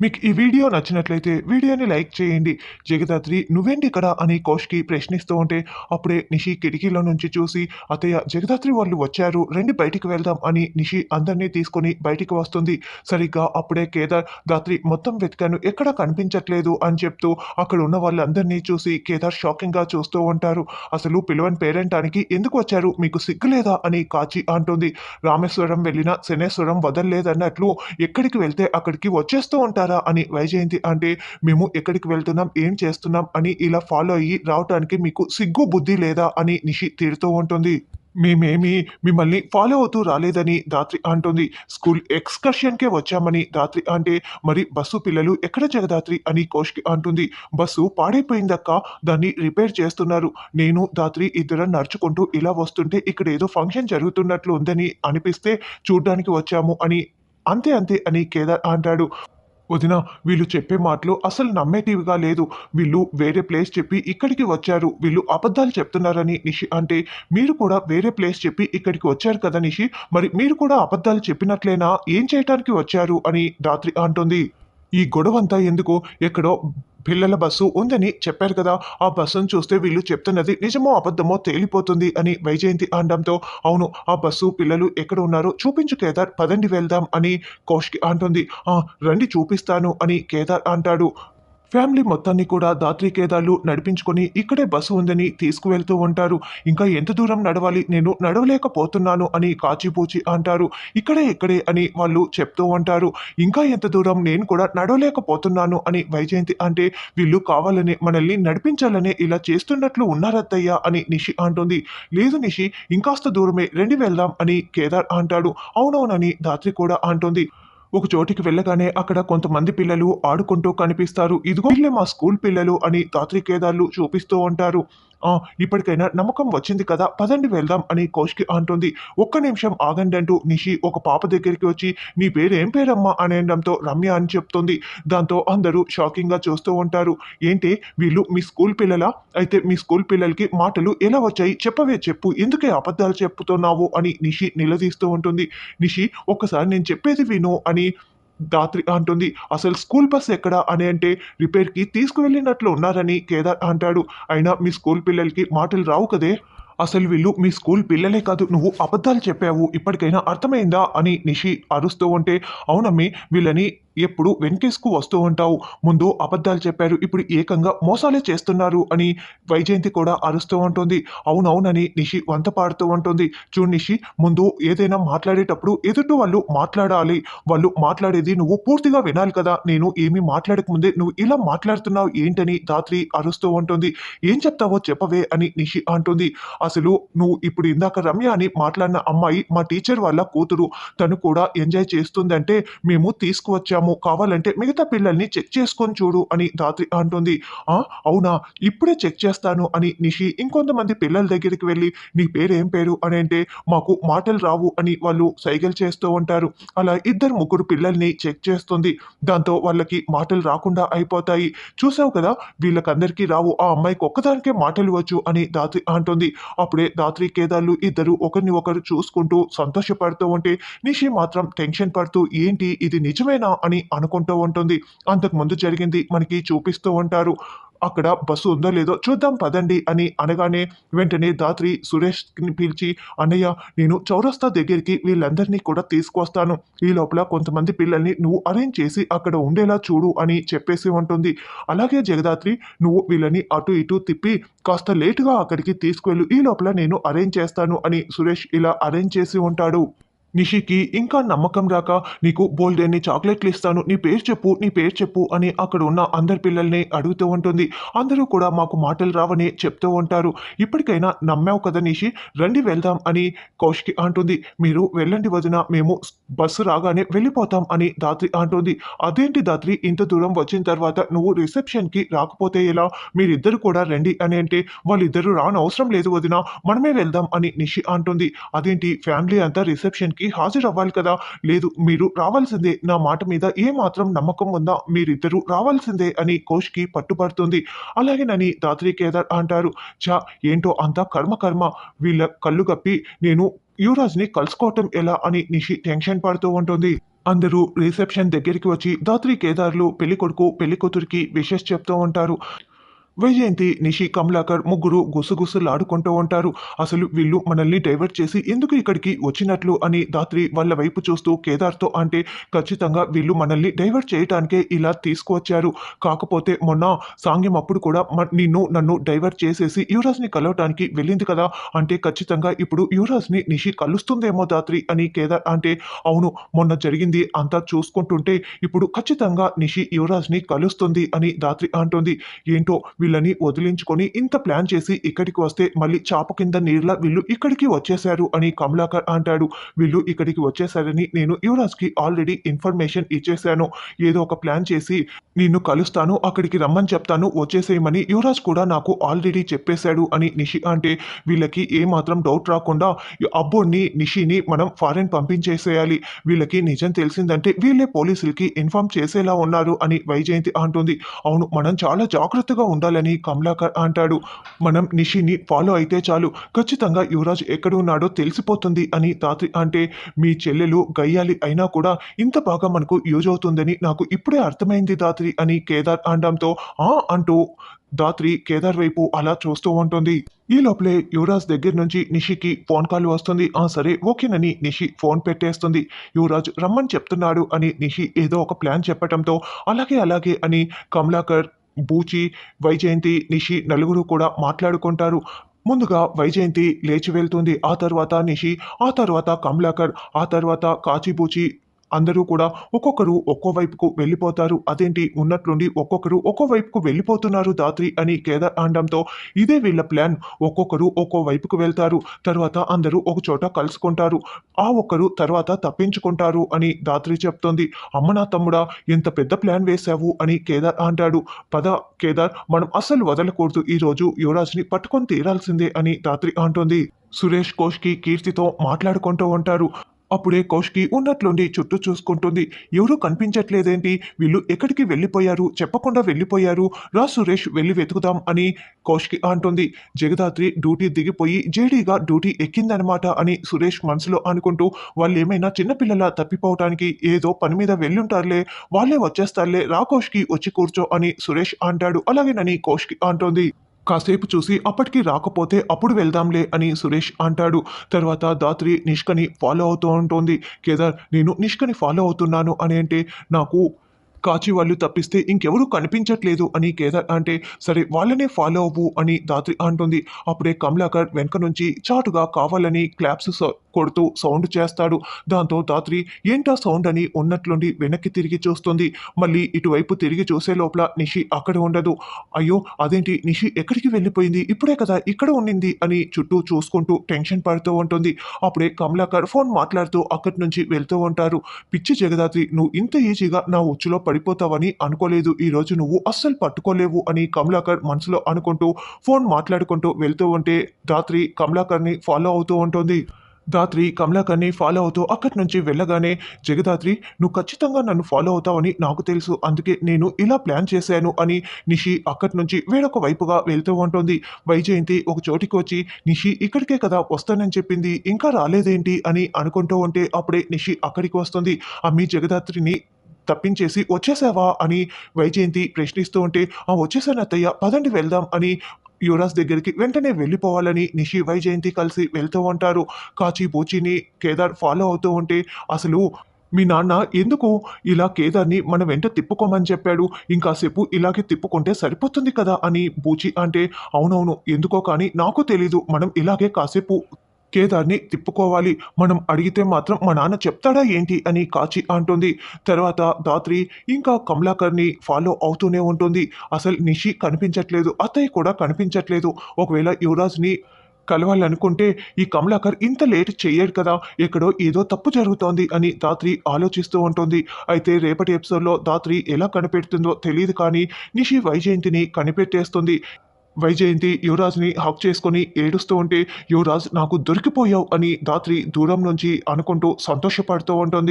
మీకు ఈ వీడియో నచ్చినట్లయితే వీడియోని లైక్ చేయండి. జగదాత్రి నువ్వేంటి ఇక్కడ అని కోష్కి ప్రశ్నిస్తూ ఉంటే అప్పుడే నిషి కిటికీలో నుంచి చూసి అతయ్య జగదాత్రి వాళ్ళు వచ్చారు రండి బయటికి వెళ్దాం అని నిషి అందరినీ తీసుకొని బయటికి వస్తుంది. సరిగ్గా అప్పుడే కేదార్ దాత్రి మొత్తం వెతికాను ఎక్కడా కనిపించట్లేదు అని చెప్తూ అక్కడ ఉన్న వాళ్ళందరినీ చూసి కేదార్ షాకింగ్గా చూస్తూ ఉంటారు. అసలు పిలవని పేరెంటానికి ఎందుకు వచ్చారు? మీకు సిగ్గులేదా? అని కాచి అంటుంది. రామేశ్వరం వెళ్ళిన శనేశ్వరం వదలలేదన్నట్లు ఎక్కడికి వెళ్తే అక్కడికి వచ్చేస్తూ ఉంటారు. అని వైజయంతి అంటే మేము ఎక్కడికి వెళ్తున్నాం? ఏం చేస్తున్నాం? అని ఇలా ఫాలో అయ్యి రావటానికి మీకు సిగ్గు బుద్ధి లేదా అని నిషి తీరుతూ ఉంటుంది. మేమేమి మిమ్మల్ని ఫాలో అవుతూ రాలేదని దాత్రి అంటుంది. స్కూల్ ఎక్స్కర్షన్కే వచ్చామని దాత్రి అంటే మరి బస్సు పిల్లలు ఎక్కడ జగదాత్రి? అని కోష్కి అంటుంది. బస్సు పాడైపోయిందక్క దాన్ని రిపేర్ చేస్తున్నారు. నేను దాత్రి ఇద్దరం నడుచుకుంటూ ఇలా వస్తుంటే ఇక్కడ ఏదో ఫంక్షన్ జరుగుతున్నట్లు ఉందని అనిపిస్తే చూడ్డానికి వచ్చాము అని అంతే అంతే అని కేదార్ అంటాడు. వదిన వీళ్ళు చెప్పే మాటలు అసలు నమ్మేటివిగా లేదు. వీళ్ళు వేరే ప్లేస్ చెప్పి ఇక్కడికి వచ్చారు. వీళ్ళు అబద్ధాలు చెప్తున్నారని నిషి అంటే మీరు కూడా వేరే ప్లేస్ చెప్పి ఇక్కడికి వచ్చారు కదా నిషి? మరి మీరు కూడా అబద్ధాలు చెప్పినట్లేనా? ఏం చేయటానికి వచ్చారు? అని రాత్రి అంటుంది. ఈ గొడవంతా ఎందుకు? ఎక్కడో పిల్లల బస్సు ఉందని చెప్పారు కదా. ఆ బస్సును చూస్తే వీళ్ళు చెప్తున్నది నిజమో అబద్ధమో తేలిపోతుంది అని వైజయంతి అనడంతో అవును ఆ బస్సు పిల్లలు ఎక్కడ ఉన్నారో చూపించు కేదార్ పదండి వెళ్దాం అని కౌష్కి అంటుంది. "ఆ, రండి చూపిస్తాను అని కేదార్ అంటాడు. ఫ్యామిలీ మొత్తాన్ని కూడా దాత్రి కేదాలు నడిపించుకొని ఇక్కడే బస్సు ఉందని తీసుకువెళ్తూ ఉంటారు. ఇంకా ఎంత దూరం నడవాలి? నేను నడవలేకపోతున్నాను అని కాచిపూచి అంటారు. ఇక్కడే ఇక్కడే అని వాళ్ళు చెప్తూ ఉంటారు. ఇంకా ఎంత దూరం నేను కూడా నడవలేకపోతున్నాను అని వైజయంతి అంటే వీళ్ళు కావాలని మనల్ని నడిపించాలని ఇలా చేస్తున్నట్లు ఉన్నారత్తయ్య అని నిషి అంటుంది. లేదు నిషి ఇంకాస్త దూరమే రెండు వెళ్దాం అని కేదార్ అంటాడు. అవునవునని దాత్రి కూడా అంటుంది. ఒక చోటికి వెళ్ళగానే అక్కడ కొంతమంది పిల్లలు ఆడుకుంటూ కనిపిస్తారు. ఇదిగో వీళ్ళే మా స్కూల్ పిల్లలు అని దాత్రి చూపిస్తూ ఉంటారు. ఇప్పటికైనా నమ్మకం వచ్చింది కదా పదండి వెళ్దాం అని కోష్కి అంటుంది. ఒక్క నిమిషం ఆగండి అంటూ నిషి ఒక పాప దగ్గరికి వచ్చి నీ పేరు పేరమ్మా? అనేయడంతో రమ్య అని చెప్తుంది. దాంతో అందరూ షాకింగ్గా చూస్తూ ఉంటారు. ఏంటి వీళ్ళు మీ స్కూల్ పిల్లలా? అయితే మీ స్కూల్ పిల్లలకి మాటలు ఎలా వచ్చాయి? చెప్పవే చెప్పు. ఎందుకే అబద్ధాలు చెప్పుతున్నావు అని నిషి నిలదీస్తూ ఉంటుంది. నిషి ఒక్కసారి నేను చెప్పేది విను అని దాత్రి అంటుంది అసలు స్కూల్ బస్ ఎక్కడ? అని అంటే రిపేర్కి తీసుకువెళ్ళినట్లు ఉన్నారని కేదార్ అంటాడు. అయినా మీ స్కూల్ పిల్లలకి మాటలు రావు కదే? అసలు వీళ్ళు మీ స్కూల్ పిల్లలే కాదు నువ్వు అబద్ధాలు చెప్పావు ఇప్పటికైనా అర్థమైందా? అని నిషి అరుస్తూ ఉంటే అవునమ్మి వీళ్ళని ఎప్పుడు వెనకేసుకు వస్తూ ఉంటావు. ముందు అబద్ధాలు చెప్పారు. ఇప్పుడు ఏకంగా మోసాలే చేస్తున్నారు అని వైజయంతి కూడా అరుస్తూ ఉంటుంది. అవునవునని నిషి వంత పాడుతూ ఉంటుంది. చూడు నిషి ముందు ఏదైనా మాట్లాడేటప్పుడు ఎదుటి వాళ్ళు మాట్లాడాలి. వాళ్ళు మాట్లాడేది నువ్వు పూర్తిగా వినాలి కదా. నేను ఏమీ మాట్లాడకముందే నువ్వు ఇలా మాట్లాడుతున్నావు ఏంటని రాత్రి అరుస్తూ ఉంటుంది. ఏం చెప్తావో చెప్పవే అని నిషి అంటుంది. అసలు నువ్వు ఇప్పుడు ఇందాక రమ్య అని మాట్లాడిన అమ్మాయి మా టీచర్ వాళ్ళ కూతురు. తను కూడా ఎంజాయ్ చేస్తుందంటే మేము తీసుకువచ్చాము. కావాలంటే మిగతా పిల్లల్ని చెక్ చేసుకొని చూడు అని దాత్రి అంటుంది. "ఆ, అవునా? ఇప్పుడే చెక్ చేస్తాను అని నిషి ఇంకొంతమంది పిల్లల దగ్గరికి వెళ్ళి నీ పేరేం పేరు? అని అంటే మాకు మాటలు రావు అని వాళ్ళు సైగలు చేస్తూ ఉంటారు. అలా ఇద్దరు ముగ్గురు పిల్లల్ని చెక్ చేస్తుంది. దాంతో వాళ్ళకి మాటలు రాకుండా అయిపోతాయి. చూసావు కదా? వీళ్ళకందరికీ రావు. ఆ అమ్మాయికి ఒక్కదానికే మాటలు వచ్చు అని దాత్రి అంటుంది. అప్పుడే దాత్రి కేదార్లు ఇద్దరు ఒకరిని ఒకరు చూసుకుంటూ సంతోషపడుతూ ఉంటే నిషి మాత్రం టెన్షన్ పడుతూ ఏంటి? ఇది నిజమేనా? అని అని అనుకుంటూ ఉంటుంది. అంతకు ముందు జరిగింది మనకి చూపిస్తూ ఉంటారు. అక్కడ బస్సు ఉందో లేదో చూద్దాం పదండి అని అనగానే వెంటనే దాత్రి సురేష్ని పిలిచి అన్నయ్య నేను చౌరస్తా దగ్గరికి వీళ్ళందరినీ కూడా తీసుకొస్తాను. ఈ లోపల కొంతమంది పిల్లల్ని నువ్వు అరేంజ్ చేసి అక్కడ ఉండేలా చూడు అని చెప్పేసి ఉంటుంది. అలాగే జగదాత్రి నువ్వు వీళ్ళని అటు ఇటు తిప్పి కాస్త లేటుగా అక్కడికి తీసుకువెళ్ళు ఈ లోపల నేను అరేంజ్ చేస్తాను అని సురేష్ ఇలా అరేంజ్ చేసి ఉంటాడు. నిషికి ఇంకా నమ్మకం రాక నీకు బోల్డెన్ని చాక్లెట్లు ఇస్తాను నీ పేరు చెప్పు నీ పేరు చెప్పు అని అక్కడ ఉన్న అందరి పిల్లల్ని అడుగుతూ ఉంటుంది. అందరూ కూడా మాకు మాటలు రావని చెప్తూ ఉంటారు. ఇప్పటికైనా నమ్మావు కదా నిషి? రండి వెళ్దాం అని కౌశికి అంటుంది. మీరు వెళ్ళండి వదిన మేము బస్సు రాగానే వెళ్ళిపోతాం అని దాత్రి అంటుంది. అదేంటి దాత్రి ఇంత దూరం వచ్చిన తర్వాత నువ్వు రిసెప్షన్కి రాకపోతే ఎలా? మీరిద్దరు కూడా రండి అని అంటే వాళ్ళిద్దరూ రానవసరం అవసరం లేదు వదిన మనమే వెళ్దాం అని నిషి అంటుంది. అదేంటి? ఫ్యామిలీ అంతా రిసెప్షన్కి హాజరు అవ్వాలి కదా? లేదు మీరు రావాల్సిందే. నా మాట మీద ఏ మాత్రం నమ్మకం ఉందా మీరిద్దరూ రావాల్సిందే అని కోష్కి పట్టుబడుతుంది. అలాగేనని దాత్రి కేదార్ అంటారు. చా ఏంటో అంతా కర్మ కర్మ. వీళ్ళ కళ్ళు కప్పి నేను యువరాజ్ని కలుసుకోవటం ఎలా అని నిషి టెన్షన్ పడుతూ ఉంటుంది. అందరూ రిసెప్షన్ దగ్గరికి వచ్చి దాత్రి కేదార్లు పెళ్ళి కొడుకు పెళ్ళి కూతురికి విషెస్ చెప్తూ ఉంటారు. వైజయంతి నిషి కమలాకర్ ముగ్గురు గుసగుసలాడుకుంటూ ఉంటారు. అసలు వీళ్ళు మనల్ని డైవర్ట్ చేసి ఎందుకు ఇక్కడికి వచ్చినట్లు అని దాత్రి వాళ్ళ వైపు చూస్తూ కేదార్తో అంటే ఖచ్చితంగా వీళ్ళు మనల్ని డైవర్ట్ చేయటానికే ఇలా తీసుకువచ్చారు. కాకపోతే మొన్న సాంగ్యం అప్పుడు కూడా మ- నిన్ను నన్ను డైవర్ట్ చేసేసి యువరాజ్ని కలవటానికి వెళ్ళింది కదా. అంటే ఖచ్చితంగా ఇప్పుడు యువరాజ్ని నిషి కలుస్తుందేమో దాత్రి అని కేదార్ అంటే అవును మొన్న జరిగింది అంతా చూసుకుంటుంటే ఇప్పుడు ఖచ్చితంగా నిషి యువరాజ్ని కలుస్తుంది అని దాత్రి అంటుంది. ఏంటో వీళ్ళని వదిలించుకొని ఇంత ప్లాన్ చేసి ఇక్కడికి వస్తే మళ్ళీ చాప కింద నీళ్ళ వీళ్ళు ఇక్కడికి వచ్చేశారు అని కమలాకర్ అంటాడు. వీళ్ళు ఇక్కడికి వచ్చేసారని నేను యువరాజ్కి ఆల్రెడీ ఇన్ఫర్మేషన్ ఇచ్చేశాను. ఏదో ఒక ప్లాన్ చేసి నిన్ను కలుస్తాను అక్కడికి రమ్మని చెప్తాను వచ్చేసేయమని యువరాజ్ కూడా నాకు ఆల్రెడీ చెప్పేశాడు అని నిషి అంటే వీళ్ళకి ఏమాత్రం డౌట్ రాకుండా అబ్బోడిని అబ్బోని నిషిని మనం ఫారెన్ పంపించేసేయాలి. వీళ్ళకి నిజం తెలిసిందంటే వీళ్ళే పోలీసులకి ఇన్ఫార్మ్ చేసేలా ఉన్నారు అని వైజయంతి అంటుంది. అవును మనం చాలా జాగ్రత్తగా ఉండాలి ఉండాలని కమలాకర్ అంటాడు. మనం నిషిని ఫాలో అయితే చాలు. ఖచ్చితంగా యువరాజ్ ఎక్కడ ఉన్నాడో తెలిసిపోతుంది అని తాత్రి అంటే మీ చెల్లెలు గయ్యాలి అయినా కూడా ఇంత బాగా మనకు యూజ్ అవుతుందని నాకు ఇప్పుడే అర్థమైంది దాత్రి అని కేదార్ అనడంతో ఆ అంటూ దాత్రి కేదార్ వైపు అలా చూస్తూ ఉంటుంది. ఈ లోపలే యువరాజ్ దగ్గర నుంచి నిషికి ఫోన్ కాల్ వస్తుంది. ఆ సరే ఓకేనని నిషి ఫోన్ పెట్టేస్తుంది. యువరాజ్ రమ్మని చెప్తున్నాడు అని నిషి ఏదో ఒక ప్లాన్ చెప్పటంతో అలాగే అలాగే అని కమలాకర్ బూచి వైజయంతి నిషి నలుగురు కూడా మాట్లాడుకుంటారు. ముందుగా వైజయంతి లేచి వెళ్తుంది. ఆ తర్వాత నిషి ఆ తర్వాత కమలాకర్ ఆ తర్వాత కాచిబూచి అందరూ కూడా ఒక్కొక్కరు ఒక్కో వైపుకు వెళ్ళిపోతారు. అదేంటి? ఉన్నట్లుండి ఒక్కొక్కరు ఒక్కో వైపుకు వెళ్ళిపోతున్నారు దాత్రి అని కేదార్ అనడంతో ఇదే వీళ్ళ ప్లాన్. ఒక్కొక్కరు ఒక్కో వైపుకు వెళ్తారు. తర్వాత అందరూ ఒక చోట కలుసుకుంటారు. ఆ ఒక్కరు తర్వాత తప్పించుకుంటారు అని దాత్రి చెప్తోంది. అమ్మ నా తమ్ముడా ఎంత పెద్ద ప్లాన్ వేశావు అని కేదార్ అంటాడు పద కేదార్ మనం అస్సలు వదలకూడదు. ఈరోజు యువరాజ్ని పట్టుకొని తీరాల్సిందే అని దాత్రి అంటోంది. సురేష్ కోష్కి కీర్తితో మాట్లాడుకుంటూ ఉంటారు. అప్పుడే కౌష్కి ఉన్నట్లుండి చుట్టూ చూసుకుంటుంది. ఎవరూ కనిపించట్లేదేంటి? వీళ్ళు ఎక్కడికి వెళ్ళిపోయారు? చెప్పకుండా వెళ్ళిపోయారు. రా సురేష్ వెళ్ళి వెతుకుదాం అని కౌష్కి అంటుంది. జగదాత్రి డ్యూటీ దిగిపోయి జేడీగా డ్యూటీ ఎక్కిందనమాట అని సురేష్ మనసులో అనుకుంటూ వాళ్ళు ఏమైనా చిన్నపిల్లల తప్పిపోవటానికి ఏదో పని మీద వెళ్ళుంటారులే వాళ్ళే వచ్చేస్తారులే రా కౌష్కి వచ్చి కూర్చో అని సురేష్ అంటాడు. అలాగేనని కౌష్కి అంటోంది. కాసేపు చూసి అప్పటికి రాకపోతే అప్పుడు వెళ్దాంలే అని సురేష్ అంటాడు. తర్వాత దాత్రి నిష్కని ఫాలో అవుతూ ఉంటుంది. కేదార్ నేను నిష్కని ఫాలో అవుతున్నాను అని అంటే నాకు కాచి వాళ్ళు తప్పిస్తే ఇంకెవరూ కనిపించట్లేదు అని కేదార్ అంటే సరే వాళ్ళనే ఫాలో అవ్వు అని దాత్రి అంటుంది. అప్పుడే కమలాకర్ వెనక నుంచి చాటుగా కావాలని క్లాప్స్ కొడుతూ సౌండ్ చేస్తాడు. దాంతో దాత్రి ఏంటా సౌండ్ అని ఉన్నట్లుండి వెనక్కి తిరిగి చూస్తుంది. మళ్ళీ ఇటువైపు తిరిగి చూసే లోపల నిషి అక్కడ ఉండదు. అయ్యో అదేంటి? నిషి ఎక్కడికి వెళ్ళిపోయింది? ఇప్పుడే కదా ఇక్కడ ఉండింది అని చుట్టూ చూసుకుంటూ టెన్షన్ పడుతూ ఉంటుంది. అప్పుడే కమలాకర్ ఫోన్ మాట్లాడుతూ అక్కడి నుంచి వెళ్తూ ఉంటారు. పిచ్చి జగదాత్రి నువ్వు ఇంత ఈజీగా నా ఉచ్చులో పడిపోతావని అనుకోలేదు. ఈ రోజు నువ్వు అస్సలు పట్టుకోలేవు అని కమలాకర్ మనసులో అనుకుంటూ ఫోన్ మాట్లాడుకుంటూ వెళ్తూ ఉంటే రాత్రి కమలాకర్ని ఫాలో అవుతూ ఉంటుంది. దాత్రి కమలాకర్ని ఫాలో అవుతూ అక్కడి నుంచి వెళ్ళగానే జగదాత్రి నువ్వు ఖచ్చితంగా నన్ను ఫాలో అవుతావని నాకు తెలుసు. అందుకే నేను ఇలా ప్లాన్ చేశాను అని నిషి అక్కడి నుంచి వేరొక వైపుగా వెళ్తూ ఉంటుంది. వైజయంతి ఒక చోటికి వచ్చి నిషి ఇక్కడికే కదా వస్తానని చెప్పింది. ఇంకా రాలేదేంటి? అని అనుకుంటూ ఉంటే అప్పుడే నిషి అక్కడికి వస్తుంది. అమ్మి జగదాత్రిని తప్పించేసి వచ్చేసావా అని వైజయంతి ప్రశ్నిస్తూ ఉంటే ఆ వచ్చేసాను అత్తయ్య పదండి వెళ్దాం అని యువరాజ్ దగ్గరికి వెంటనే వెళ్ళిపోవాలని నిషి వైజయంతి కలిసి వెళ్తూ ఉంటారు. కాచి బూచిని కేదార్ ఫాలో అవుతూ ఉంటే అసలు మీ నాన్న ఎందుకు ఇలా కేదార్ని మన వెంట తిప్పుకోమని చెప్పాడు? ఇంకాసేపు ఇలాగే తిప్పుకుంటే సరిపోతుంది కదా అని బూచి అంటే అవునవును ఎందుకో కానీ నాకు తెలీదు. మనం ఇలాగే కాసేపు కేదార్ని తిప్పుకోవాలి. మనం అడిగితే మాత్రం మా నాన్న చెప్తాడా ఏంటి అని కాచి అంటుంది. తర్వాత దాత్రి ఇంకా కమలాకర్ని ఫాలో అవుతూనే ఉంటుంది. అసలు నిషి కనిపించట్లేదు అత్తయ్య కూడా కనిపించట్లేదు. ఒకవేళ యువరాజ్ని కలవాలనుకుంటే ఈ కమలాకర్ ఇంత లేట్ చేయడు కదా ఎక్కడో ఏదో తప్పు జరుగుతోంది అని దాత్రి ఆలోచిస్తూ ఉంటుంది. అయితే రేపటి ఎపిసోడ్లో దాత్రి ఎలా కనిపెడుతుందో తెలియదు కానీ నిషి వైజయంతిని కనిపెట్టేస్తుంది. వైజయంతి యువరాజ్ని హక్ చేసుకొని ఏడుస్తూ ఉంటే యువరాజ్ నాకు దొరికిపోయావు అని దాత్రి దూరం నుంచి అనుకుంటూ సంతోషపడుతూ ఉంటుంది.